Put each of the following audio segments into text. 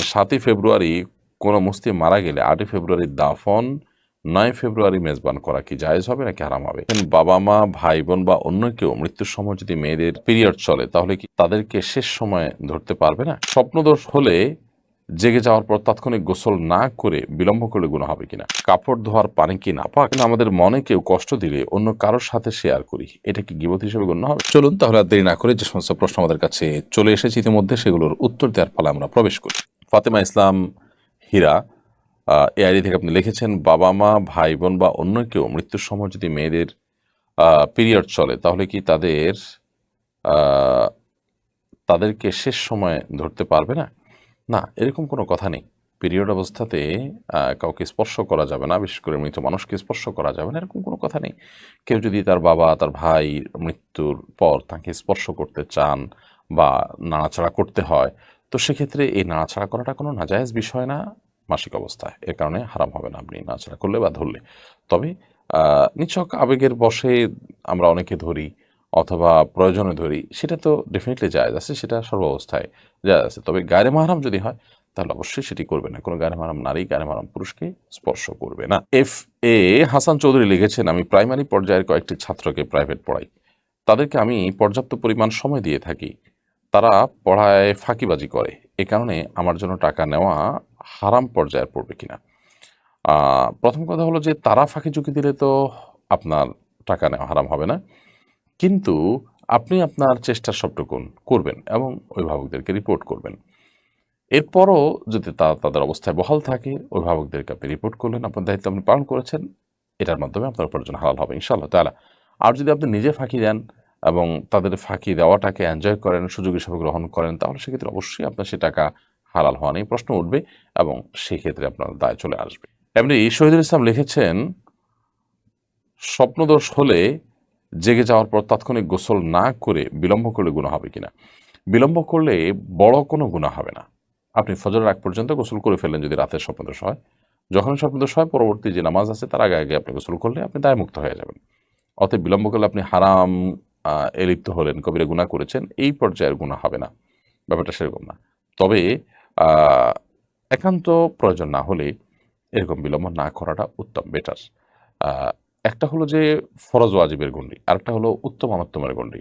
সাতই ফেব্রুয়ারি কোনো মুসলিম মারা গেলে আটই ফেব্রুয়ারি দাফন, নয় ফেব্রুয়ারি মেজবান করা কি জায়েজ হবে নাকি হারাম হবে? বাবা মা ভাই বোন বা অন্য কেউ মৃত্যুর সময় যদি মেয়েদের পিরিয়ড চলে, তাহলে কি তাদেরকে শেষ সময় ধরতে পারবে না? স্বপ্নদোষ হলে জেগে যাওয়ার পর তাৎক্ষণিক গোসল না করে বিলম্ব করলে গুণ হবে কিনা? কাপড় ধোয়ার পানি কি না পাক? আমাদের মনে কেউ কষ্ট দিলে অন্য কারোর সাথে শেয়ার করি। এটা কি গিবত হিসেবে গণ্য হবে? চলুন তাহলে আর দেরি না করে যে সমস্ত প্রশ্ন আমাদের কাছে চলে এসেছে ইতিমধ্যে, সেগুলোর উত্তর দেওয়ার ফলে আমরা প্রবেশ করি। ফাতেমা ইসলাম হীরা এ আইডি থেকে আপনি লিখেছেন, বাবা মা, ভাই বোন বা অন্য কেউ মৃত্যুর সময় যদি মেয়েদের পিরিয়ড চলে, তাহলে কি তাদের তাদেরকে শেষ সময় ধরতে পারবে না? না, এরকম কোনো কথা নেই। পিরিয়ড অবস্থাতে কাউকে স্পর্শ করা যাবে না, বিশেষ করে মৃত মানুষকে স্পর্শ করা যাবে না, এরকম কোনো কথা নেই। কেউ যদি তার বাবা, তার ভাই মৃত্যুর পর তাকে স্পর্শ করতে চান বা নাড়াচাড়া করতে হয় তো সেক্ষেত্রে এই নাড়াচাড়া করাটা কোনো নাজায়েজ বিষয় না মাসিক অবস্থায় এর কারণে হারাম হবে না আপনি নাড়াচাড়া করলে বা ধরলে। তবে নিছক আবেগের বশে আমরা অনেকে ধরি অথবা প্রয়োজনে ধরি, সেটা তো ডেফিনেটলি জায়েজ আছে, সেটা সর্বাবস্থায় জায়েজ আছে। তবে গায়ে মাহারাম যদি হয়, তাহলে অবশ্যই সেটি করবে না। কোনো গায়ে মারাম নারী গায়ে মারাম পুরুষকে স্পর্শ করবে না। এফ এ হাসান চৌধুরী লিখেছেন, আমি প্রাইমারি পর্যায়ের কয়েকটি ছাত্রকে প্রাইভেট পড়াই। তাদেরকে আমি পর্যাপ্ত পরিমাণ সময় দিয়ে থাকি। তারা পড়ায় ফাঁকিবাজি করে। এ কারণে আমার জন্য টাকা নেওয়া হারাম পর্যায়ের পড়বে কিনা। প্রথম কথা হলো যে তারা ফাঁকি ঝুঁকি দিলে তো আপনার টাকা নেওয়া হারাম হবে না। কিন্তু আপনি আপনার চেষ্টা সবটুকুন করবেন এবং অভিভাবকদেরকে রিপোর্ট করবেন। এরপরও যদি তা তাদের অবস্থায় বহাল থাকে, অভিভাবকদেরকে আপনি রিপোর্ট করলেন, আপনার দায়িত্ব আপনি পালন করেছেন, এটার মাধ্যমে আপনার উপার্জন হালাল হবে ইনশাআল্লাহ তালা আর যদি আপনি নিজে ফাঁকি দেন এবং তাদের ফাঁকি দেওয়াটাকে এনজয় করেন, সুযোগ হিসাবে গ্রহণ করেন, তাহলে সেক্ষেত্রে অবশ্যই আপনার সে টাকা হালাল হওয়া নিয়ে প্রশ্ন উঠবে এবং সেক্ষেত্রে আপনার দায় চলে আসবে। এমনি শহীদুল ইসলাম লিখেছেন, স্বপ্নদোষ হলে জেগে যাওয়ার পর তাৎক্ষণিক গোসল না করে বিলম্ব করলে গুণা হবে কিনা? বিলম্ব করলে বড় কোনো গুণা হবে না। আপনি ফজরের আগ পর্যন্ত গোসল করে ফেললেন যদি রাতের স্বপ্নদোষ হয়। যখন স্বপ্নদোষ হয়, পরবর্তী যে নামাজ আছে, তার আগে আগে আপনি গোসল করলে আপনি দায়মুক্ত হয়ে যাবেন। অতএব বিলম্ব করলে আপনি হারাম এ লিপ্ত হলেন, কবিরা গুণা করেছেন, এই পর্যায়ের গুণা হবে না। ব্যাপারটা সেরকম না। তবে একান্ত প্রয়োজন না হলে এরকম বিলম্ব না করাটা উত্তম বেটার একটা হলো যে ফরজ ওয়াজিবের গণ্ডি, আরেকটা হলো উত্তম অনুত্তমের গণ্ডি।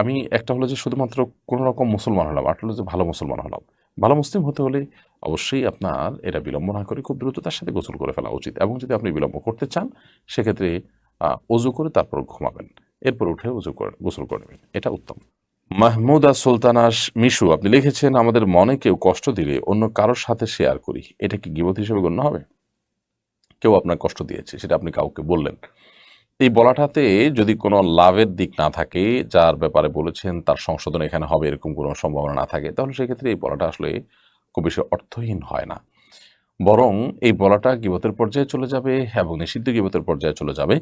আমি একটা হলো যে শুধুমাত্র কোনো রকম মুসলমান হলাম, আরেকটা হলো যে ভালো মুসলমান হলাম। ভালো মুসলিম হতে হলে অবশ্যই আপনার এটা বিলম্ব না করে খুব দ্রুত তার সাথে গোসল করে ফেলা উচিত। এবং যদি আপনি বিলম্ব করতে চান, সেক্ষেত্রে অজু করে তারপর ঘুমাবেন। এরপর উঠে উজু গোসল করে নেবেন এটা উত্তম। মাহমুদা সুলতানাস মিশু, আপনি লিখেছেন, আমাদের মনে কেউ কষ্ট দিলে অন্য কারোর সাথে শেয়ার করি। এটা কি গিবত হিসেবে গণ্য হবে? কেউ আপনার কষ্ট দিয়েছে, সেটা আপনি কাউকে বললেন। এই বলাটাতে যদি কোনো লাভের দিক না থাকে, যার ব্যাপারে বলেছেন, তার সংশোধন এখানে হবে, এরকম কোনো সম্ভাবনা না থাকে, তাহলে সেক্ষেত্রে এই বলাটা আসলে খুব বেশি অর্থহীন হয় না। বরং এই বলাটা গিবতের পর্যায়ে চলে যাবে এবং নিষিদ্ধ গিবতের পর্যায়ে চলে যাবে।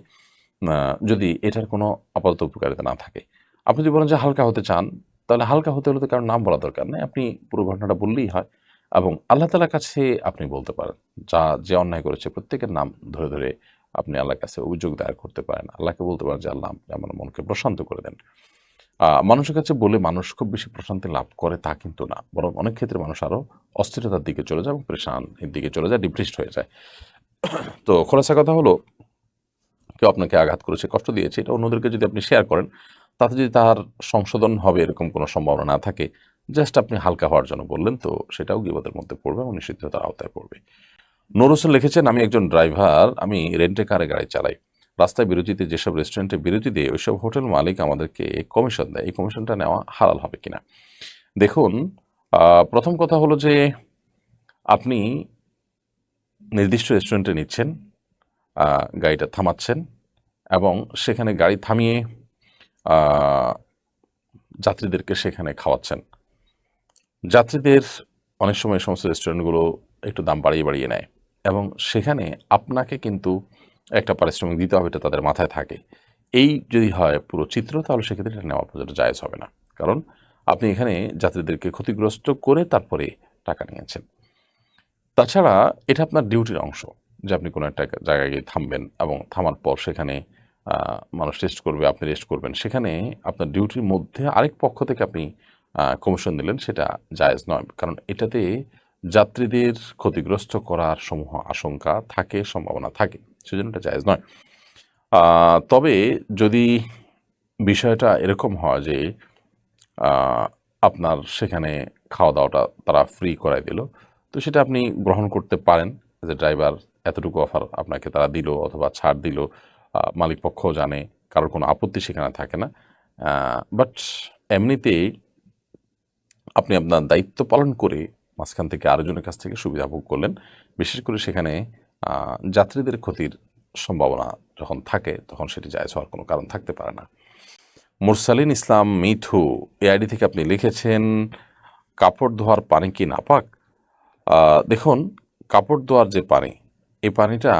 যদি এটার কোনো আপাতত উপকারিতা না থাকে। আপনি যদি বলেন যে হালকা হতে চান, তাহলে হালকা হতে হলে তো কারণ নাম বলা দরকার নেই। আপনি পুরো ঘটনাটা বললেই হয় এবং আল্লাহ তালার কাছে আপনি বলতে পারেন, যা, যে অন্যায় করেছে প্রত্যেকের নাম ধরে ধরে আপনি আল্লাহর কাছে অভিযোগ দায়ের করতে পারেন। আল্লাহকে বলতে পারেন যে, আল্লাহ আমার মনকে প্রশান্ত করে দেন। মানুষের কাছে বলে মানুষ খুব বেশি প্রশান্তি লাভ করে তা কিন্তু না। বরং অনেক ক্ষেত্রে মানুষ আরও অস্থিরতার দিকে চলে যায় এবং পরেশান এর দিকে চলে যায় ডিপ্রেসড হয়ে যায়। তো খোলাসা কথা হলো কেউ আপনাকে আঘাত করেছে, কষ্ট দিয়েছে, এটা অন্যদেরকে যদি আপনি শেয়ার করেন, তাতে যদি তার সংশোধন হবে এরকম কোনো সম্ভাবনা না থাকে জাস্ট আপনি হালকা হওয়ার জন্য বললেন, তো সেটাও গিবতের মধ্যে পড়বে এবং নিষিদ্ধতার আওতায় পড়বে। নূর হোসেন লিখেছেন, আমি একজন ড্রাইভার আমি রেন্টে কারে গাড়ি চালাই। রাস্তায় বিরতিতে যেসব রেস্টুরেন্টে বিরতি দিয়ে, ওইসব হোটেল মালিক আমাদেরকে কমিশন দেয়। এই কমিশনটা নেওয়া হালাল হবে কিনা? দেখুন প্রথম কথা হলো যে, আপনি নির্দিষ্ট রেস্টুরেন্টে নিচ্ছেন গাড়িটা থামাচ্ছেন এবং সেখানে গাড়ি থামিয়ে যাত্রীদেরকে সেখানে খাওয়াচ্ছেন। যাত্রীদের অনেক সময় সমস্ত রেস্টুরেন্টগুলো একটু দাম বাড়িয়ে বাড়িয়ে নেয় এবং সেখানে আপনাকে কিন্তু একটা পারিশ্রমিক দিতে হবে, এটা তাদের মাথায় থাকে। এই যদি হয় পুরো চিত্র, তাহলে সেক্ষেত্রে এটা নেওয়া পর্যন্ত জায়েজ হবে না। কারণ আপনি এখানে যাত্রীদেরকে ক্ষতিগ্রস্ত করে তারপরে টাকা নিয়েছেন। তাছাড়া এটা আপনার ডিউটির অংশ যে আপনি কোনো একটা জায়গায় গিয়ে থামবেন এবং থামার পর সেখানে মানুষ রেস্ট করবে, আপনি রেস্ট করবেন। সেখানে আপনার ডিউটির মধ্যে আরেক পক্ষ থেকে আপনি কমিশন দিলেন সেটা জায়েজ নয়। কারণ এটাতে যাত্রীদের ক্ষতিগ্রস্ত করার সমূহ আশঙ্কা থাকে, সম্ভাবনা থাকে। সেজন্য এটা জায়েজ নয়। তবে যদি বিষয়টা এরকম হয় যে আপনার সেখানে খাওয়া দাওয়াটা তারা ফ্রি করাই দিল, তো সেটা আপনি গ্রহণ করতে পারেন। যে ড্রাইভার এতটুকু অফার আপনাকে তারা দিল অথবা ছাড় দিল। আহ, মালিক পক্ষও জানে কারোর কোনো আপত্তি সেখানে থাকে না। বাট এমনিতেই আপনি আপনার দায়িত্ব পালন করে মাঝখান থেকে আরেকজনের কাছ থেকে সুবিধা ভোগ করলেন। বিশেষ করে সেখানে যাত্রীদের ক্ষতির সম্ভাবনা যখন থাকে তখন সেটি জায়জ হওয়ার কোনো কারণ থাকতে পারে না। মুরসালিন ইসলাম মিঠু এআইডি থেকে আপনি লিখেছেন কাপড় ধোয়ার পানি কি নাপাক? দেখুন কাপড় ধোয়ার যে পানি এই পানিটা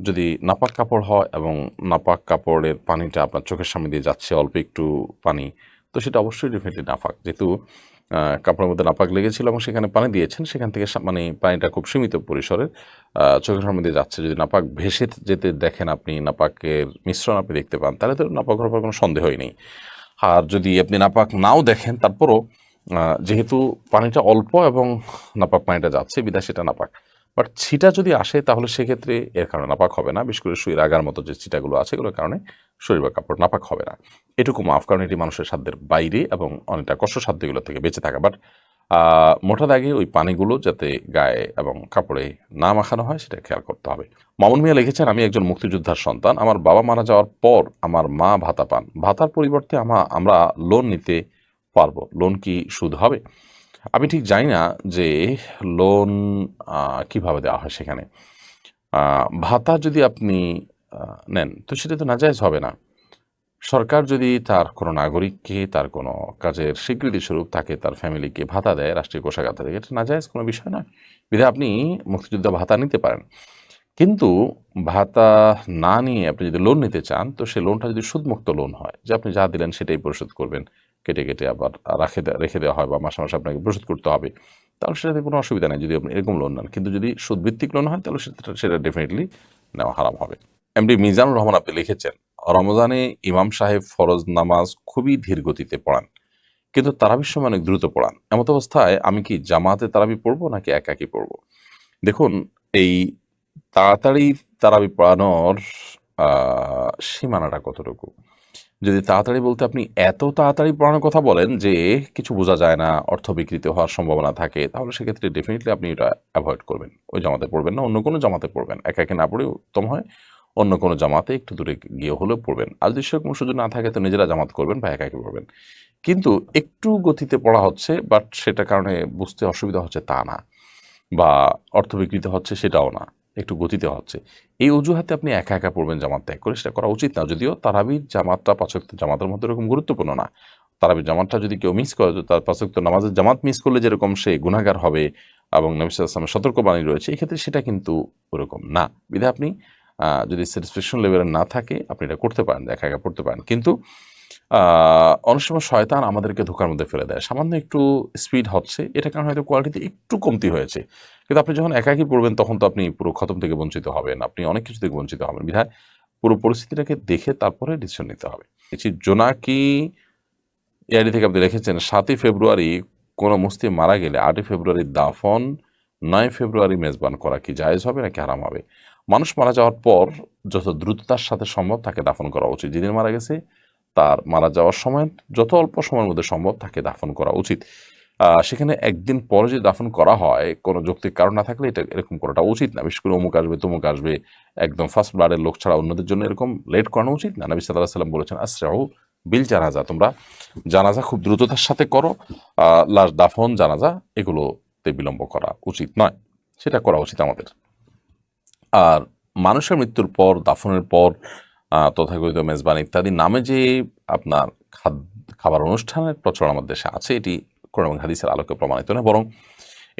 যদি নাপাক কাপড় হয় এবং নাপাক কাপড়ের পানিটা আপনার চোখের সামনে দিয়ে যাচ্ছে, অল্প একটু পানি, তো সেটা অবশ্যই ডেফিনেটলি নাপাক। যেহেতু কাপড়ের মধ্যে নাপাক লেগেছিল এবং সেখানে পানি দিয়েছেন, সেখান থেকে মানে পানিটা খুব সীমিত পরিসরের চোখের সামনে দিয়ে যাচ্ছে। যদি নাপাক ভেসে যেতে দেখেন আপনি, নাপাকের মিশ্রণ আপনি দেখতে পান, তাহলে তো নাপাক হওয়ার কোনো সন্দেহই নেই। আর যদি আপনি নাপাক নাও দেখেন, তারপরও যেহেতু পানিটা অল্প এবং নাপাক পানিটা যাচ্ছে বিদায় সেটা নাপাক। বাট ছিটা যদি আসে, তাহলে সেক্ষেত্রে এর কারণে নাপাক হবে না। বিশেষ করে সুইয়ের আগার মতো যে ছিটাগুলো আছে, এগুলোর কারণে শরীর বা কাপড় নাপাক হবে না। এটুকু মাফ কারণ, এটি মানুষের সাধ্যের বাইরে এবং অনেকটা কষ্টসাধ্য এগুলো থেকে বেঁচে থাকা। বাট মোটা দাগে ওই পানিগুলো যাতে গায়ে এবং কাপড়ে না মাখানো হয়, সেটা খেয়াল করতে হবে। মামুন মিয়া লিখেছেন, আমি একজন মুক্তিযোদ্ধার সন্তান। আমার বাবা মারা যাওয়ার পর আমার মা ভাতা পান। ভাতার পরিবর্তে আমা, আমরা লোন নিতে পারব। লোন কি সুদ হবে? আমি ঠিক জানি না যে লোন কীভাবে দেওয়া হয় সেখানে। ভাতা যদি আপনি নেন, তো সেটা তো নাজায়জ হবে না। সরকার যদি তার কোনো নাগরিককে, তার কোনো কাজের স্বীকৃতি স্বরূপ তাকে, তার ফ্যামিলিকে ভাতা দেয়, রাষ্ট্রীয় কোষাগার থেকে এটা নাজায়জ কোনো বিষয় না বিধায় আপনি মুক্তিযোদ্ধা ভাতা নিতে পারেন। কিন্তু ভাতা না নিয়ে আপনি যদি লোন নিতে চান, তো সেই লোনটা যদি সুদমুক্ত লোন হয়, যে আপনি যা দিলেন সেটাই পরিশোধ করবেন। কেটে কেটে আবার রাখে রেখে দেওয়া হয় বা মাসে মাসে আপনাকে পরিশোধ করতে হবে, তাহলে সেটাতে কোনো অসুবিধা নেই যদি আপনি এরকম লোন নেন। কিন্তু যদি সুদভিত্তিক লোন হয়, তাহলে সেটা সেটা ডেফিনেটলি নেওয়া হারাম হবে। এমডি মিজানুর রহমান আপনি লিখেছেন, রমজানে ইমাম সাহেব ফরজ নামাজ খুবই ধীর গতিতে পড়ান, কিন্তু তারাবির সময় অনেক দ্রুত পড়ান। এমত অবস্থায় আমি কি জামাতে তারাবি পড়ব নাকি একাকি পড়ব? দেখুন, এই তাড়াতাড়ি তারাবি পড়ানোর সীমানাটা কতটুকু? যদি তাড়াতাড়ি বলতে আপনি এত তাড়াতাড়ি পড়ানোর কথা বলেন যে কিছু বোঝা যায় না, অর্থ বিকৃত হওয়ার সম্ভাবনা থাকে, তাহলে সেক্ষেত্রে ডেফিনেটলি আপনি এটা অ্যাভয়েড করবেন। ওই জামাতে পড়বেন না, অন্য কোনো জামাতে পড়বেন। একা একে না পড়ে উত্তম হয়। অন্য কোনো জামাতে একটু দূরে গিয়ে হলেও পড়বেন। আর যদি সেরকম সুযোগ না থাকে, তো নিজেরা জামাত করবেন বা একা একে পড়বেন। কিন্তু একটু গতিতে পড়া হচ্ছে বাট সেটা কারণে বুঝতে অসুবিধা হচ্ছে তা না, বা অর্থ বিকৃত হচ্ছে সেটাও না। একটু গতিতে হচ্ছে। এই অজুহাতে আপনি একা একা পড়বেন জামাত ত্যাগ করে, সেটা করা উচিত না। যদিও তারাবির জামাতটা পাচক জামাতের মধ্যে এরকম গুরুত্বপূর্ণ না। তারাবির জামাতটা যদি কেউ মিস করে তার পাচক নামাজের জামাত মিস করলে যেরকম সে গুণাগার হবে এবং নবিসামের সতর্কবাণী রয়েছে, এক্ষেত্রে সেটা কিন্তু ওরকম না। বিধে আপনি যদি স্যাটিসফ্যাকশন লেভেলের না থাকে, আপনি এটা করতে পারেন, একা একা পড়তে পারেন। কিন্তু অনেক সময় শয়তান আমাদেরকে ধোকার মধ্যে ফেলে দেয়। সামান্য একটু স্পিড হচ্ছে এটা কারণে হয়তো কোয়ালিটিতে একটু কমতি হয়েছে। কিন্তু আপনি যখন একাকি পড়বেন, তখন তো আপনি পুরো খতম থেকে বঞ্চিত হবেন, আপনি অনেক কিছু থেকে বঞ্চিত হবেন। বিধায় পুরো পরিস্থিতিটাকে দেখে তারপরে ডিসিশন নিতে হবে। এটি জোনাকি এআইডি থেকে আপনি লিখেছেন সাতই ফেব্রুয়ারি কোনো মুসলিম মারা গেলে আটই ফেব্রুয়ারি দাফন, নয় ফেব্রুয়ারি মেজবান করা কি জায়েজ হবে নাকি হারাম হবে? মানুষ মারা যাওয়ার পর যত দ্রুততার সাথে সম্ভব তাকে দাফন করা উচিত। যেদিন মারা গেছে তার মারা যাওয়ার সময় যত অল্প সময়ের মধ্যে সম্ভব তাকে দাফন করা উচিত। সেখানে একদিন পরে যদি দাফন করা হয়, কোনো যৌক্তিক কারণ না থাকলে এটা এরকম করাটা উচিত না। বিশেষ করে অমুক আসবে, তমুক আসবে, একদম ফার্স্ট ব্লাডের লোক ছাড়া অন্যদের জন্য এরকম লেট করানো উচিত না। নবী সাল্লাহ সাল্লাম বলেছেন, আসরাউ বিল জানাজা। তোমরা জানাজা খুব দ্রুততার সাথে করো। লাশ দাফন, জানাজা, এগুলোতে বিলম্ব করা উচিত নয়। সেটা করা উচিত আমাদের। আর মানুষের মৃত্যুর পর, দাফনের পর তথাকথিত মেজবান ইত্যাদি নামে যে আপনার খাবার অনুষ্ঠানের প্রচলন আমাদের দেশে আছে, এটি কোরআন হাদিসের আলোকে প্রমাণিত না বরং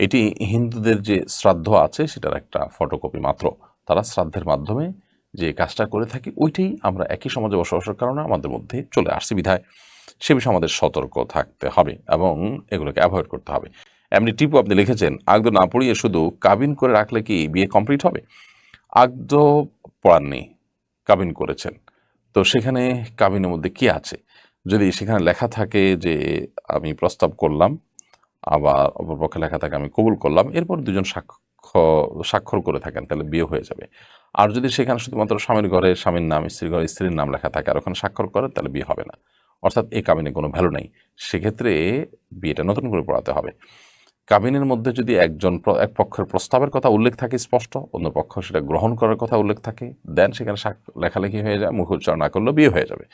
এটি হিন্দুদের যে শ্রাদ্ধ আছে, সেটার একটা ফটোকপি মাত্র। তারা শ্রাদ্ধের মাধ্যমে যে কাজটা করে থাকি, ওইটাই আমরা একই সমাজে বসবাসের কারণে আমাদের মধ্যে চলে আসছি বিধায়। সে বিষয়ে আমাদের সতর্ক থাকতে হবে এবং এগুলোকে অ্যাভয়েড করতে হবে। এমনি টিপু আপনি লিখেছেন আগদ না পড়িয়ে শুধু কাবিন করে রাখলে কি বিয়ে কমপ্লিট হবে? আগদ পড়াননি কাবিন করেছেন। তো সেখানে কাবিনের মধ্যে কি আছে? যদি সেখানে লেখা থাকে যে আমি প্রস্তাব করলাম, আবার অপরপক্ষে লেখা থাকে আমি কবুল করলাম, এরপর দুজন সাক্ষ্য, স্বাক্ষর করে থাকেন, তাহলে বিয়ে হয়ে যাবে। আর যদি সেখানে শুধুমাত্র স্বামীর ঘরে স্বামীর নাম, স্ত্রীর ঘরে স্ত্রীর নাম লেখা থাকে, আর ওখানে স্বাক্ষর করে, তাহলে বিয়ে হবে না। অর্থাৎ এই কাবিনে কোনো ভ্যালু নেই। সেক্ষেত্রে বিয়েটা নতুন করে পড়াতে হবে। কাবিনের মধ্যে যদি একজন এক পক্ষের প্রস্তাবের কথা উল্লেখ থাকে স্পষ্ট, অন্য পক্ষ সেটা গ্রহণ করার কথা উল্লেখ থাকে, দেন সেখানে লেখালেখি হয়ে যায় মুখ উচ্চারণ না করলেও বিয়ে হয়ে যাবে।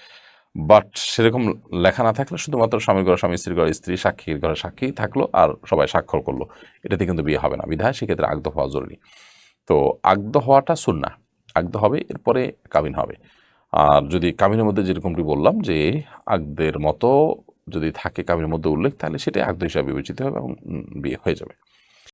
বাট সেরকম লেখা না থাকলে শুধুমাত্র স্বামীর ঘরে স্বামী স্ত্রীর ঘরে স্ত্রী সাক্ষীর ঘরে সাক্ষী থাকল আর সবাই স্বাক্ষর করল। এটাতে কিন্তু বিয়ে হবে না। বিধায় সেক্ষেত্রে আগদ হওয়া জরুরি। তো আগদ হওয়াটা সুন্না আগদ হবে, এরপরে কাবিন হবে। আর যদি কাবিনের মধ্যে যেরকমটি বললাম যে আগদের মতো যদি থাকে কাবিনের মধ্যে উল্লেখ, তাহলে সেটাই আগ্রহ হিসাবে বিবেচিত হবে এবং বিয়ে হয়ে যাবে।